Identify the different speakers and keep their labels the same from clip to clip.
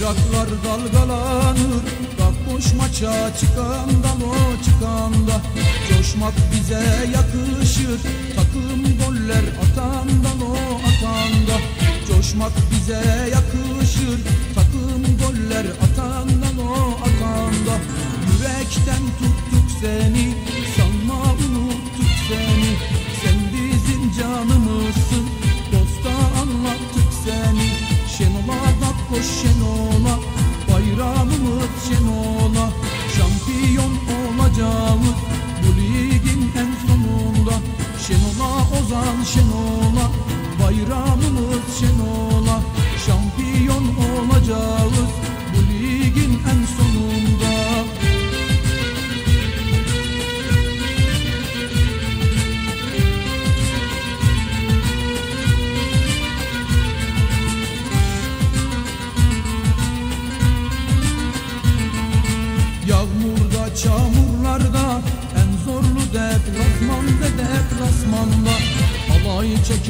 Speaker 1: Bayraklar dalgalanır Kalk koş maça çıkanda o çıkanda Coşmak bize yakışır Takım goller atandan o atanda Coşmak bize yakışır Takım goller atandan o atanda Yürekten tuttuk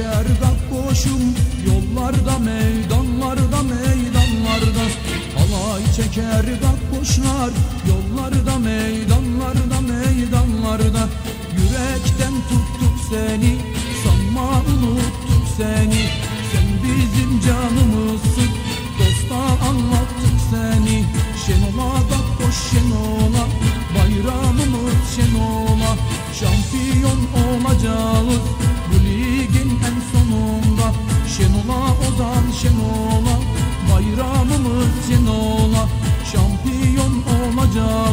Speaker 1: şekerda koşum Yollarda meydanlarda meydanlarda. Halay çeker kakkoşlar Yollarda meydanlarda meydanlarda. Yürekten tuttuk seni Sanma unuttuk seni. Sen bizim canımızsın Dosta anlattık seni. Şenola bak kakkoş şenola Bayramımız şenola. Şampiyon olacağız. yo.